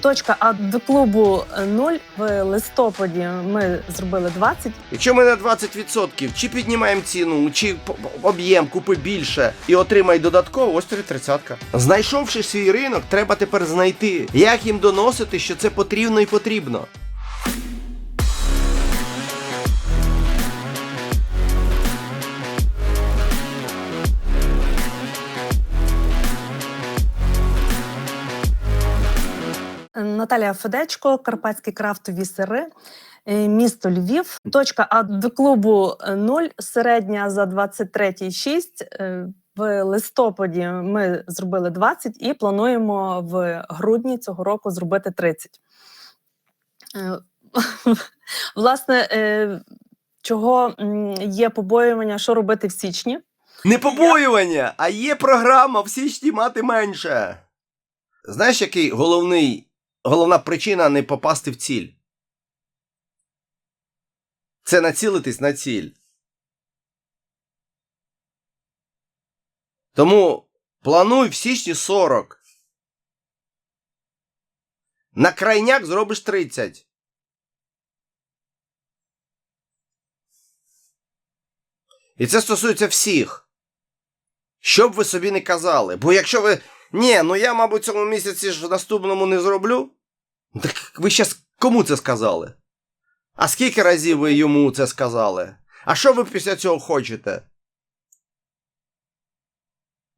Точка, а до клубу 0 в листопаді ми зробили 20. Якщо ми на 20%, чи піднімаємо ціну, чи об'єм, купи більше і отримай додатково, ось тобі тридцятка. Знайшовши свій ринок, треба тепер знайти, як їм доносити, що це потрібно і потрібно. Наталія Федечко, Карпатські крафтові сири, е, місто Львів. Точка, до клубу 0, середня за 23 6. Е, В листопаді ми зробили 20 і плануємо в грудні цього року зробити 30. Е, Власне, е, чого є побоювання, що робити в січні? Не побоювання, а є програма в січні мати менше. Знаєш, який головний, головна причина не попасти в ціль? Це націлитись на ціль. Тому плануй в січні 40. На крайняк зробиш 30. І це стосується всіх. Що б ви собі не казали. Бо якщо ви. Ні, ну я, мабуть, цьому місяці ж в наступному не зроблю. Так ви щас кому це сказали? А скільки разів ви йому це сказали? А що ви після цього хочете?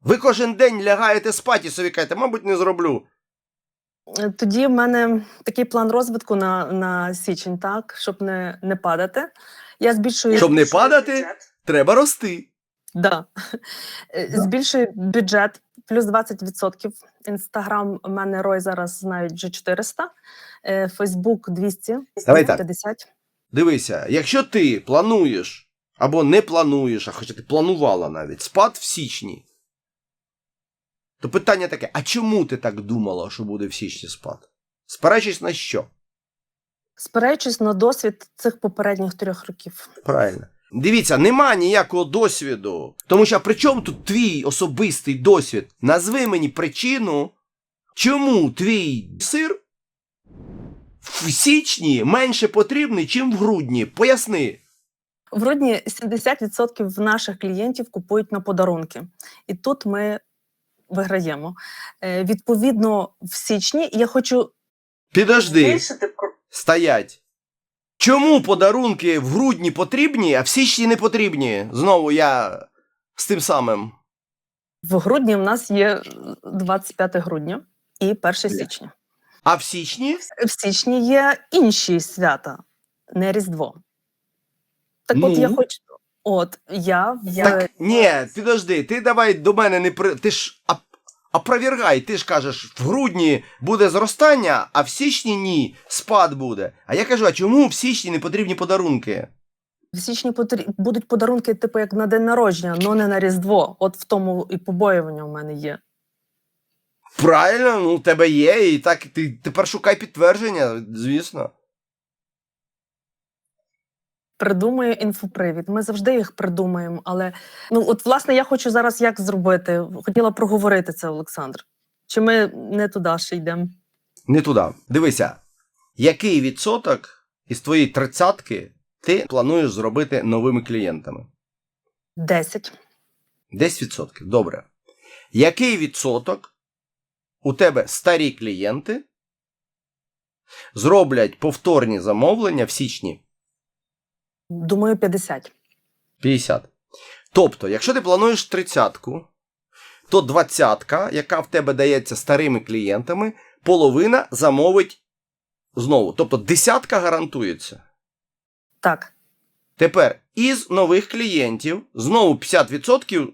Ви кожен день лягаєте спати і собі кажете, мабуть, не зроблю. Тоді в мене такий план розвитку на, на січень, так, щоб не, не падати. Я збільшую Щоб не падати, треба рости. Да. Е, Збільшую бюджет плюс 20%. Інстаграм у мене рой зараз знають вже 400, е, Фейсбук 200, Давай так. 50. Дивися, якщо ти плануєш або не плануєш, а хоча ти планувала навіть спад в січні, то питання таке: а чому ти так думала, що буде в січні спад? Спираючись на що? Спираючись на досвід цих попередніх трьох років. Правильно. Дивіться, нема ніякого досвіду. Тому що при чому тут твій особистий досвід? Назви мені причину, чому твій сир в січні менше потрібний, чим в грудні. Поясни. В грудні 70% наших клієнтів купують на подарунки. І тут ми виграємо. Е, Відповідно, в січні я хочу Підожди. Стоять. Чому подарунки в грудні потрібні, а в січні не потрібні? Знову я з тим самим. в грудні. В нас є 25 грудня і 1 січня. А в січні? В січні є інші свята, не Різдво. Так от я Ну? хочу. От я в Так, ні, підожди, ти давай до мене не при. Ти ж опровергай, ти ж кажеш, в грудні буде зростання, а в січні ні, спад буде. А я кажу, а чому в січні не потрібні подарунки? в січні будуть подарунки, типу як на день народження, але не на Різдво. От в тому і побоювання у мене є. Правильно, ну у тебе є, і так ти тепер шукай підтвердження, звісно. Придумаю інфопривід. Ми завжди їх придумаємо. Але ну от власне я хочу зараз як зробити. Хотіла проговорити це, Олександр. Чи ми не туди ще йдемо? Не туди. Дивися, який відсоток із твоєї тридцятки ти плануєш зробити новими клієнтами? 10. 10%. Добре. Який відсоток у тебе старі клієнти зроблять повторні замовлення в січні? Думаю, 50. 50. Тобто, якщо ти плануєш тридцятку, то двадцятка, яка в тебе дається старими клієнтами, половина замовить знову. Тобто десятка гарантується. Так. Тепер із нових клієнтів знову 50%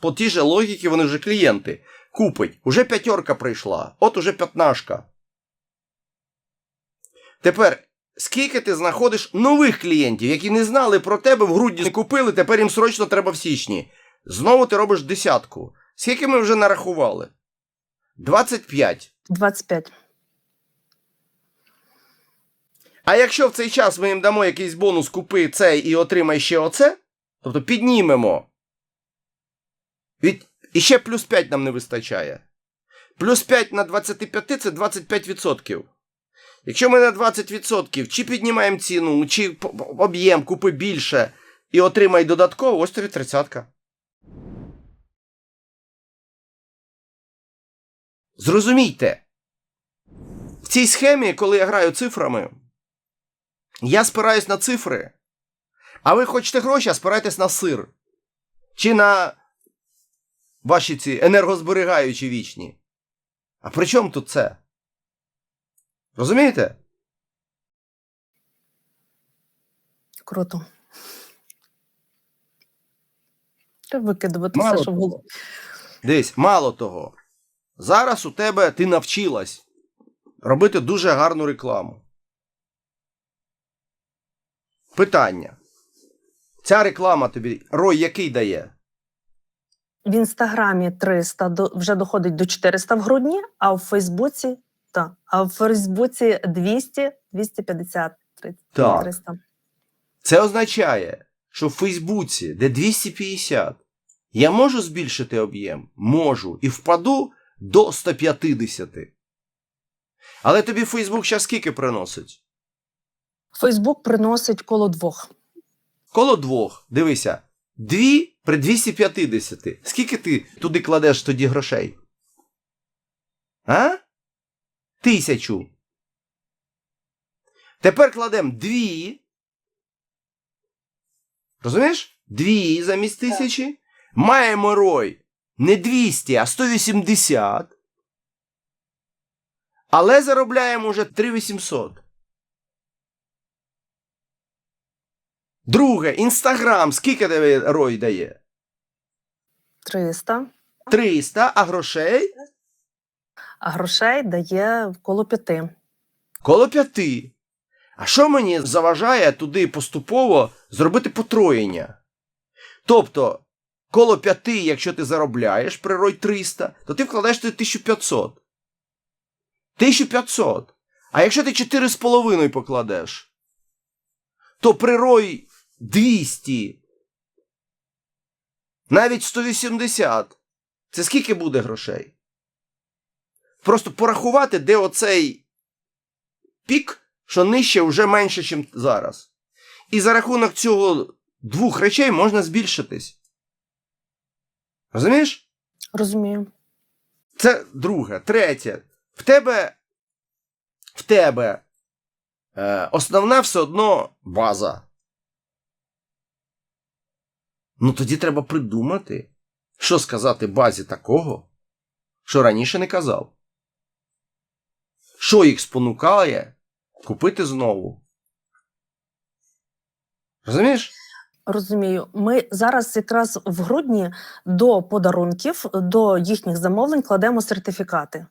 по тій же логіці вони вже клієнти. Купить. Уже п'ятерка прийшла. От уже п'ятнашка. Тепер, скільки ти знаходиш нових клієнтів, які не знали про тебе в грудні не купили, тепер їм срочно треба в січні. Знову ти робиш десятку. Скільки ми вже нарахували? 25. 25. А якщо в цей час ми їм дамо якийсь бонус, купи цей і отримай ще оце, тобто піднімемо. Від... І ще плюс 5 нам не вистачає. Плюс 5 на 25 це 25%. Якщо ми на 20% чи піднімаємо ціну, чи об'єм, купи більше і отримай додатково, ось тобі тридцятка. Зрозумійте, в цій схемі, коли я граю цифрами, я спираюсь на цифри, а ви хочете гроші, а спирайтесь на сир. Чи на ваші ці енергозберігаючі вічні. А при чому тут це? Розумієте? Круто. Треба викидувати Мало все, що того. Дивись, мало того, зараз у тебе ти навчилась робити дуже гарну рекламу. Питання. Ця реклама тобі рой який дає? В інстаграмі 300 вже доходить до 400 в грудні, а в Фейсбуці та, а в Фейсбуці 200, 250, 30, Так. 300. Це означає, що в Фейсбуці, де 250, я можу збільшити об'єм? Можу. І впаду до 150. Але тобі Фейсбук зараз скільки приносить? Фейсбук приносить коло двох. Коло двох. Дивися. Дві при 250. Скільки ти туди кладеш тоді грошей? А? Тисячу. Тепер кладемо дві. Розумієш? Дві замість тисячі. Маємо рой не 200, а 180. Але заробляємо вже 3800. Друге, Інстаграм, скільки тебе рой дає? 300, 300, а грошей грошей дає коло п'яти. коло 5. А що мені заважає туди поступово зробити потроєння? Тобто, коло 5, якщо ти заробляєш прирой 300, то ти вкладаєш туди 1500. 1500. А якщо ти 4,5 покладеш, то при рой 200, навіть 180. Це скільки буде грошей? Просто порахувати, де оцей пік, що нижче вже менше, ніж зараз. І за рахунок цього двох речей можна збільшитись. Розумієш? Розумію. Це друге. Третє. В тебе. В тебе е, основна все одно база. Ну тоді треба придумати, що сказати базі такого, що раніше не казав. Що їх спонукає купити знову. Розумієш? Розумію. Ми зараз якраз в грудні до подарунків, до їхніх замовлень кладемо сертифікати.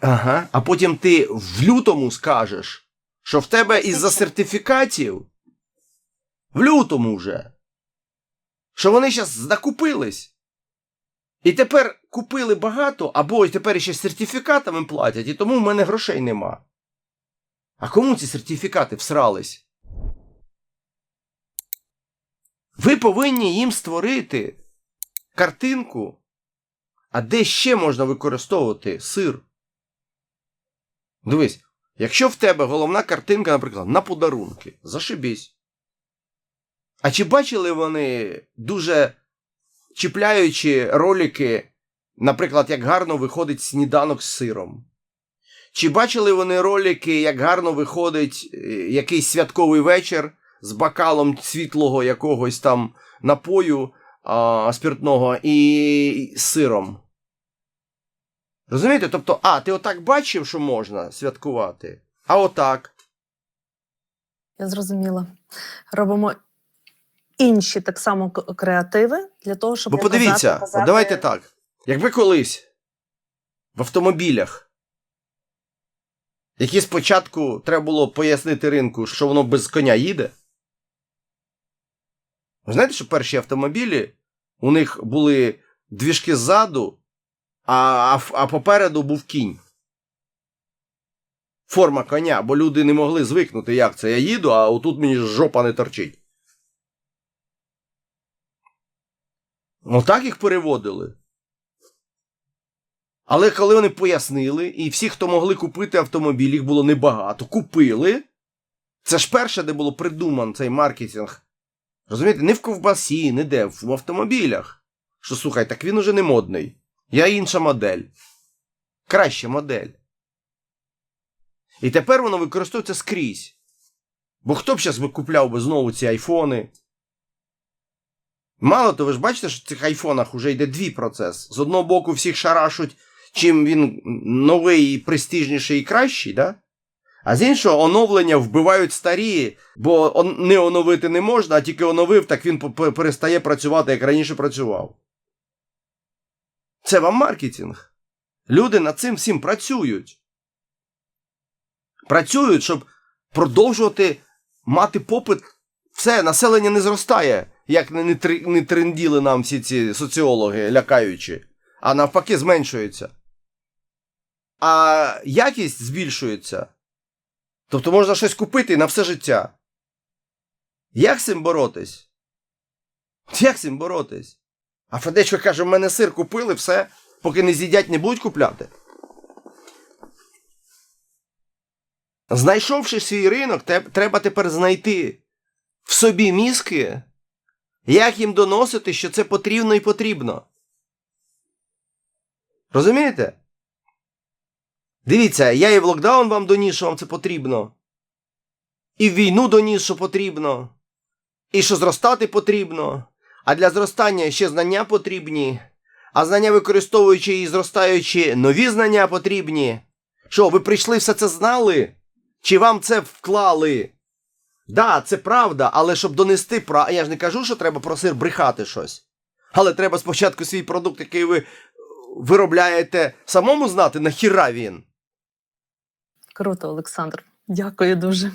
Ага. А потім ти в лютому скажеш, що в тебе із-за сертифікатів в лютому вже. Що вони зараз закупились. І тепер купили багато, або тепер ще сертифікатами платять, і тому в мене грошей нема. А кому ці сертифікати всрались? Ви повинні їм створити картинку, а де ще можна використовувати сир. Дивись, якщо в тебе головна картинка, наприклад, на подарунки, зашибісь. А чи бачили вони дуже чіпляючі ролики, наприклад, як гарно виходить сніданок з сиром? Чи бачили вони ролики, як гарно виходить е, якийсь святковий вечір з бокалом світлого якогось там напою а, спиртного і з сиром? Розумієте? Тобто, а, ти отак бачив, що можна святкувати, а отак. Я зрозуміла. Робимо інші так само креативи для того, щоб Бо подивіться, показати- давайте так. Якби колись в автомобілях, які спочатку треба було пояснити ринку, що воно без коня їде. Ви знаєте, що перші автомобілі у них були двіжки ззаду, а, а, а попереду був кінь. Форма коня, бо люди не могли звикнути, як це я їду, а отут мені жопа не торчить. Отак їх переводили. Але коли вони пояснили, і всі, хто могли купити автомобіль, їх було небагато, купили. Це ж перше, де було придуман цей маркетинг. Розумієте, не в ковбасі, не де, в автомобілях. Що слухай, так він уже не модний. Я інша модель. Краща модель. І тепер воно використовується скрізь. Бо хто б зараз купляв би знову ці айфони? Мало того, ви ж бачите, що в цих айфонах вже йде дві процес. З одного боку, всіх шарашуть, чим він новий, престижніший і кращий, да? а з іншого оновлення вбивають старі, бо не оновити не можна, а тільки оновив, так він перестає працювати, як раніше працював. Це вам маркетинг. Люди над цим всім працюють. Працюють, щоб продовжувати мати попит. Все, населення не зростає, як не, не, тренділи нам всі ці соціологи, лякаючи, а навпаки зменшується. А якість збільшується. Тобто можна щось купити на все життя. Як з цим боротись? Як з цим боротись? А Федечко каже: в мене сир купили, все, поки не з'їдять, не будуть купляти. Знайшовши свій ринок, треба тепер знайти в собі мізки, як їм доносити, що це потрібно і потрібно. Розумієте? Дивіться, я і в локдаун вам доніс, що вам це потрібно. І в війну доніс, що потрібно. І що зростати потрібно. А для зростання ще знання потрібні. А знання використовуючи і зростаючи, нові знання потрібні. Що, ви прийшли все це знали? Чи вам це вклали? Да, це правда, але щоб донести про. Я ж не кажу, що треба про сир брехати щось. Але треба спочатку свій продукт, який ви е, виробляєте, самому знати, нахіра він. Круто, Олександр. Дякую дуже.